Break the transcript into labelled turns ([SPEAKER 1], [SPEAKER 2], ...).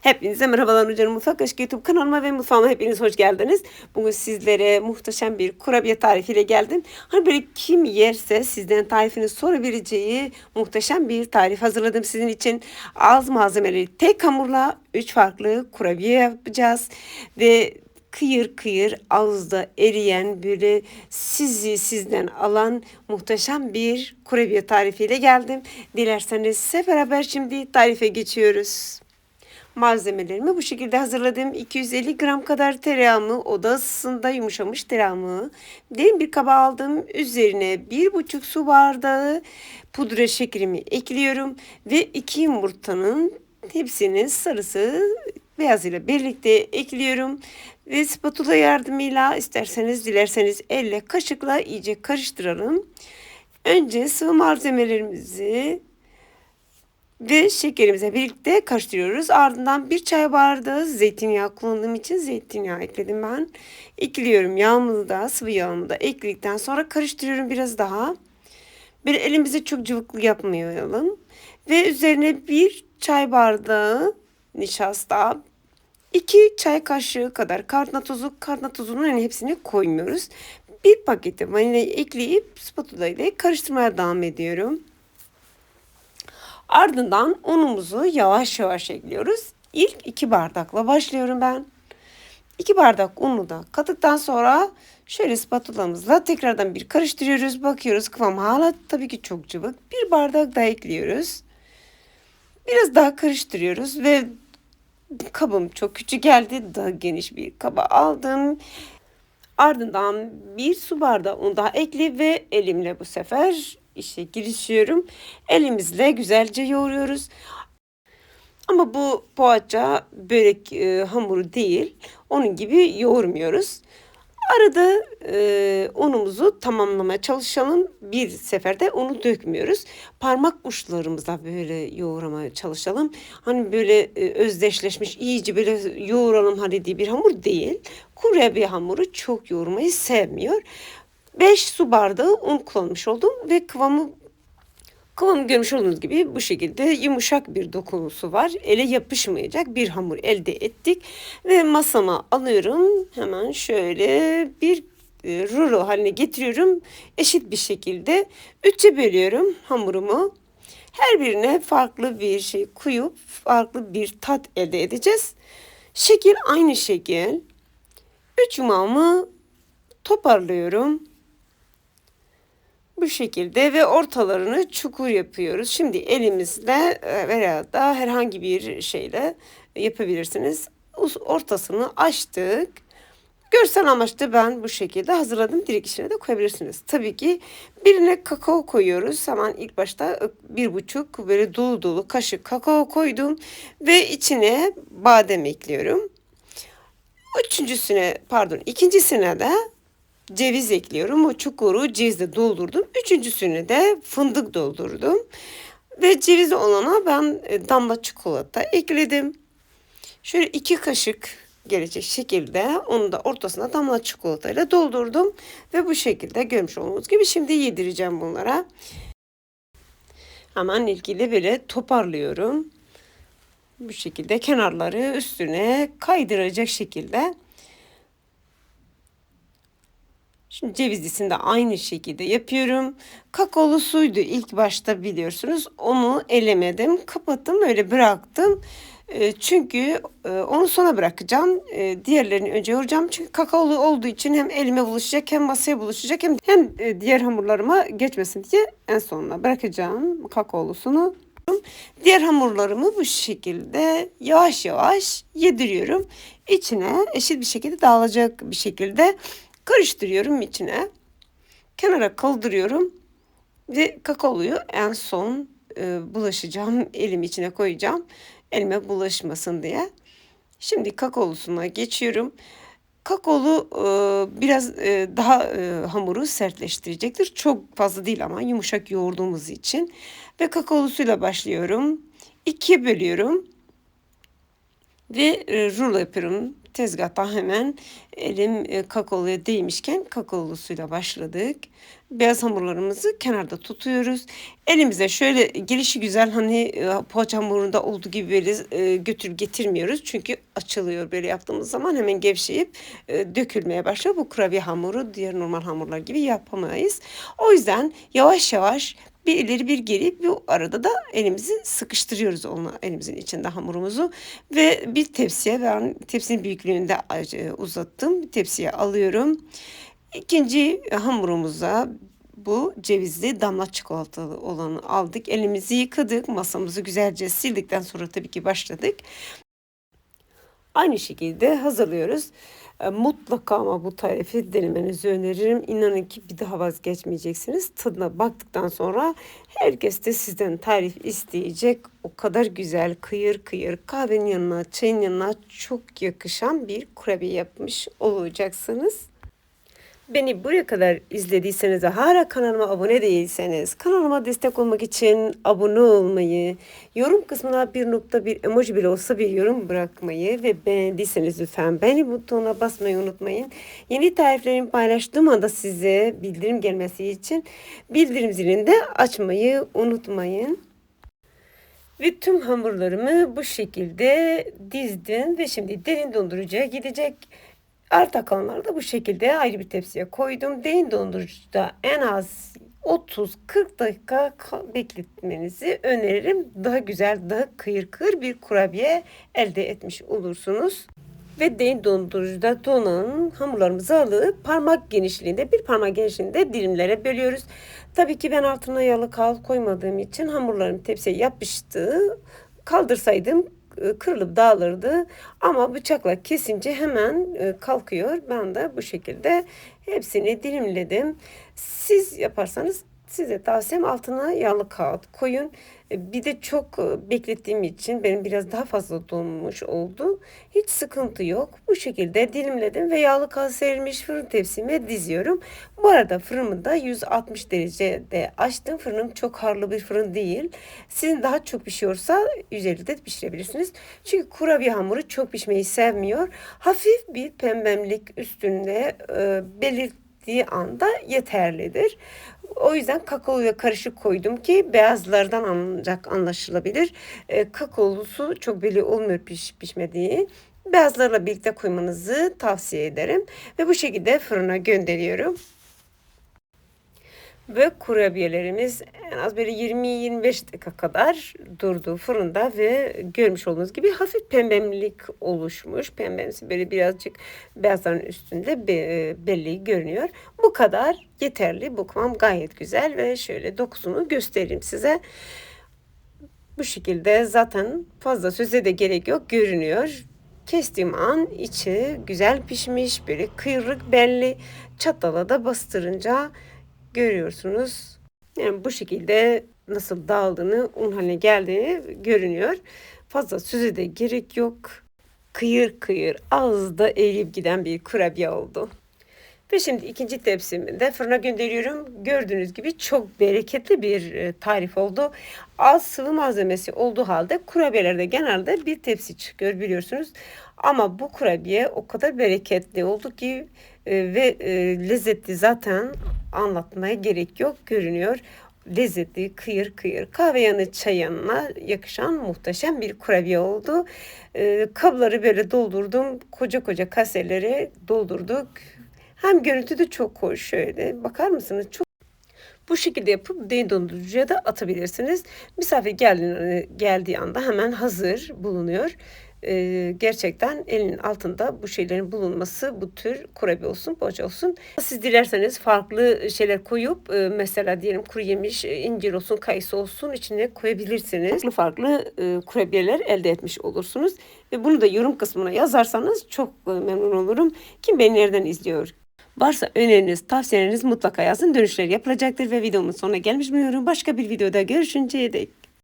[SPEAKER 1] Hepinize merhabalar Hocam Mutfak Aşkı YouTube kanalıma ve mutfağıma hepiniz hoş geldiniz. Bugün sizlere muhteşem bir kurabiye tarifiyle geldim. Hani böyle kim yerse sizden tarifini sorabileceği muhteşem bir tarif hazırladım sizin için. Az malzemeleri tek hamurla 3 farklı kurabiye yapacağız. Ve kıyır kıyır ağızda eriyen böyle sizi sizden alan muhteşem bir kurabiye tarifiyle geldim. Dilerseniz size beraber şimdi tarife geçiyoruz. Malzemelerimi bu şekilde hazırladım. 250 gram kadar tereyağımı oda ısısında yumuşamış tereyağımı derin bir kaba aldım. Üzerine 1,5 su bardağı pudra şekerimi ekliyorum ve 2 yumurtanın hepsinin sarısı beyazıyla birlikte ekliyorum. Ve spatula yardımıyla isterseniz dilerseniz elle kaşıkla iyice karıştıralım. Önce sıvı malzemelerimizi ve şekerimize birlikte karıştırıyoruz. Ardından bir çay bardağı zeytinyağı kullandığım için zeytinyağı ekledim ben. Ekliyorum yağımı da sıvı yağımı da ekledikten sonra karıştırıyorum biraz daha. Bir elimizi çok cıvıklı yapmayalım. Ve üzerine bir çay bardağı nişasta, 2 çay kaşığı kadar karna tozu, karna tozunun yani hepsini koymuyoruz. Bir paketi vanilya ekleyip spatula ile karıştırmaya devam ediyorum. Ardından unumuzu yavaş yavaş ekliyoruz. İlk iki bardakla başlıyorum ben. 2 bardak unu da kattıktan sonra şöyle spatulamızla tekrardan bir karıştırıyoruz. Bakıyoruz kıvam hala tabii ki çok cıvık. Bir bardak daha ekliyoruz. Biraz daha karıştırıyoruz ve kabım çok küçük geldi. Daha geniş bir kaba aldım. Ardından bir su bardağı un daha ekli ve elimle bu sefer işe girişiyorum. Elimizle güzelce yoğuruyoruz. Ama bu poğaça börek e, hamuru değil. Onun gibi yoğurmuyoruz. Arada e, unumuzu tamamlamaya çalışalım. Bir seferde unu dökmüyoruz. Parmak uçlarımıza böyle yoğuramaya çalışalım. Hani böyle e, özdeşleşmiş iyice böyle yoğuralım hadi diye bir hamur değil. Kurabiye hamuru çok yoğurmayı sevmiyor. 5 su bardağı un kullanmış oldum ve kıvamı Kıvamı görmüş olduğunuz gibi bu şekilde yumuşak bir dokunusu var. Ele yapışmayacak bir hamur elde ettik. Ve masama alıyorum. Hemen şöyle bir e, rulo haline getiriyorum. Eşit bir şekilde üçe bölüyorum hamurumu. Her birine farklı bir şey koyup farklı bir tat elde edeceğiz. Şekil aynı şekil. Üç yumağımı toparlıyorum. Bu şekilde ve ortalarını çukur yapıyoruz. Şimdi elimizle e, veya da herhangi bir şeyle yapabilirsiniz. Ortasını açtık. Görsel amaçlı ben bu şekilde hazırladım. Direkt içine de koyabilirsiniz. Tabii ki birine kakao koyuyoruz. Hemen ilk başta bir buçuk böyle dolu dolu kaşık kakao koydum. Ve içine badem ekliyorum. Üçüncüsüne pardon ikincisine de ceviz ekliyorum. O çukuru cevizle doldurdum. Üçüncüsünü de fındık doldurdum. Ve ceviz olana ben e, damla çikolata ekledim. Şöyle iki kaşık gelecek şekilde onu da ortasına damla çikolatayla doldurdum. Ve bu şekilde görmüş olduğunuz gibi şimdi yedireceğim bunlara. Hemen ilgili böyle toparlıyorum. Bu şekilde kenarları üstüne kaydıracak şekilde Şimdi cevizlisini de aynı şekilde yapıyorum. Kakaolu suydu ilk başta biliyorsunuz. Onu elemedim. Kapattım öyle bıraktım. E, çünkü e, onu sona bırakacağım. E, diğerlerini önce yoğuracağım. Çünkü kakaolu olduğu için hem elime bulaşacak hem masaya bulaşacak hem hem diğer hamurlarıma geçmesin diye en sonuna bırakacağım kakaolusunu. Diğer hamurlarımı bu şekilde yavaş yavaş yediriyorum. İçine eşit bir şekilde dağılacak bir şekilde Karıştırıyorum içine. Kenara kaldırıyorum. Ve kakaoluyu en son e, bulaşacağım. Elim içine koyacağım. Elime bulaşmasın diye. Şimdi kakaolusuna geçiyorum. Kakaolu e, biraz e, daha e, hamuru sertleştirecektir. Çok fazla değil ama yumuşak yoğurduğumuz için. Ve kakaolusuyla başlıyorum. İkiye bölüyorum. Ve e, rulo yapıyorum. Tezgahta hemen elim e, kakaoluya değmişken kakaolu suyla başladık. Beyaz hamurlarımızı kenarda tutuyoruz. Elimize şöyle gelişi güzel hani e, poğaça hamurunda olduğu gibi böyle e, götür getirmiyoruz. Çünkü açılıyor böyle yaptığımız zaman hemen gevşeyip dökülmeye başlıyor. Bu kurabiye hamuru diğer normal hamurlar gibi yapamayız. O yüzden yavaş yavaş bir ileri bir geri bu arada da elimizi sıkıştırıyoruz onu elimizin içinde hamurumuzu ve bir tepsiye ben tepsinin büyüklüğünde e, uzattım. Bir tepsiye alıyorum. İkinci hamurumuza bu cevizli damla çikolatalı olanı aldık. Elimizi yıkadık. Masamızı güzelce sildikten sonra tabii ki başladık. Aynı şekilde hazırlıyoruz. E, Mutlaka ama bu tarifi denemenizi öneririm. İnanın ki bir daha vazgeçmeyeceksiniz. Tadına baktıktan sonra herkes de sizden tarif isteyecek. O kadar güzel kıyır kıyır kahvenin yanına, çayın yanına çok yakışan bir kurabiye yapmış olacaksınız. Beni buraya kadar izlediyseniz ve hala kanalıma abone değilseniz kanalıma destek olmak için abone olmayı, yorum kısmına bir nokta bir emoji bile olsa bir yorum bırakmayı ve beğendiyseniz lütfen beğeni butonuna basmayı unutmayın. Yeni tariflerimi paylaştığım anda size bildirim gelmesi için bildirim zilini de açmayı unutmayın. Ve tüm hamurlarımı bu şekilde dizdim ve şimdi derin dondurucuya gidecek. Arta kalanları da bu şekilde ayrı bir tepsiye koydum. Derin dondurucuda en az 30-40 dakika bekletmenizi öneririm. Daha güzel, daha kıyır kıyır bir kurabiye elde etmiş olursunuz. Ve derin dondurucuda donan hamurlarımızı alıp parmak genişliğinde, bir parmak genişliğinde dilimlere bölüyoruz. Tabii ki ben altına yağlı kal koymadığım için hamurlarım tepsiye yapıştı. Kaldırsaydım kırılıp dağılırdı. Ama bıçakla kesince hemen e, kalkıyor. Ben de bu şekilde hepsini dilimledim. Siz yaparsanız size tavsiyem altına yağlı kağıt koyun. E, bir de çok e, beklettiğim için benim biraz daha fazla donmuş oldu. Hiç sıkıntı yok. Bu şekilde dilimledim ve yağlı kağıt serilmiş fırın tepsime diziyorum. Bu arada fırınımı da 160 derecede açtım. Fırınım çok harlı bir fırın değil. Sizin daha çok pişiyorsa 150'de pişirebilirsiniz. Çünkü kurabiye hamuru çok pişmeyi sevmiyor. Hafif bir pembemlik üstünde e, belirttiği anda yeterlidir. O yüzden kakaoya karışık koydum ki beyazlardan ancak anlaşılabilir. E, kakaolusu çok belli olmuyor piş, pişmediği. Beyazlarla birlikte koymanızı tavsiye ederim. Ve bu şekilde fırına gönderiyorum. Ve kurabiyelerimiz en az böyle 20-25 dakika kadar durdu fırında ve görmüş olduğunuz gibi hafif pembemlik oluşmuş. Pembemsi böyle birazcık beyazların üstünde belli görünüyor. Bu kadar yeterli. Bu kıvam gayet güzel ve şöyle dokusunu göstereyim size. Bu şekilde zaten fazla söze de gerek yok görünüyor. Kestiğim an içi güzel pişmiş böyle kıyrık belli çatala da bastırınca görüyorsunuz. Yani bu şekilde nasıl dağıldığını, un haline geldiğini görünüyor. Fazla söze de gerek yok. Kıyır kıyır ağızda eğilip giden bir kurabiye oldu. Ve şimdi ikinci tepsimi de fırına gönderiyorum. Gördüğünüz gibi çok bereketli bir e, tarif oldu. Az sıvı malzemesi olduğu halde kurabiyelerde genelde bir tepsi çıkıyor biliyorsunuz. Ama bu kurabiye o kadar bereketli oldu ki e, ve e, lezzetli zaten anlatmaya gerek yok görünüyor. Lezzetli, kıyır kıyır kahve yanı çay yanına yakışan muhteşem bir kurabiye oldu. E, kabları böyle doldurdum. Koca koca kaseleri doldurduk. Hem görüntü de çok hoş şöyle. Bakar mısınız? Çok bu şekilde yapıp derin dondurucuya da atabilirsiniz. Misafir geldiği, geldiği anda hemen hazır bulunuyor e, gerçekten elinin altında bu şeylerin bulunması bu tür kurabiye olsun, poğaça olsun. Siz dilerseniz farklı şeyler koyup e, mesela diyelim kuru yemiş, e, incir olsun, kayısı olsun içine koyabilirsiniz. Farklı farklı e, kurabiyeler elde etmiş olursunuz. Ve bunu da yorum kısmına yazarsanız çok e, memnun olurum. Kim beni nereden izliyor? Varsa öneriniz, tavsiyeleriniz mutlaka yazın. Dönüşler yapılacaktır ve videomun sonuna gelmiş bulunuyorum. Başka bir videoda görüşünceye dek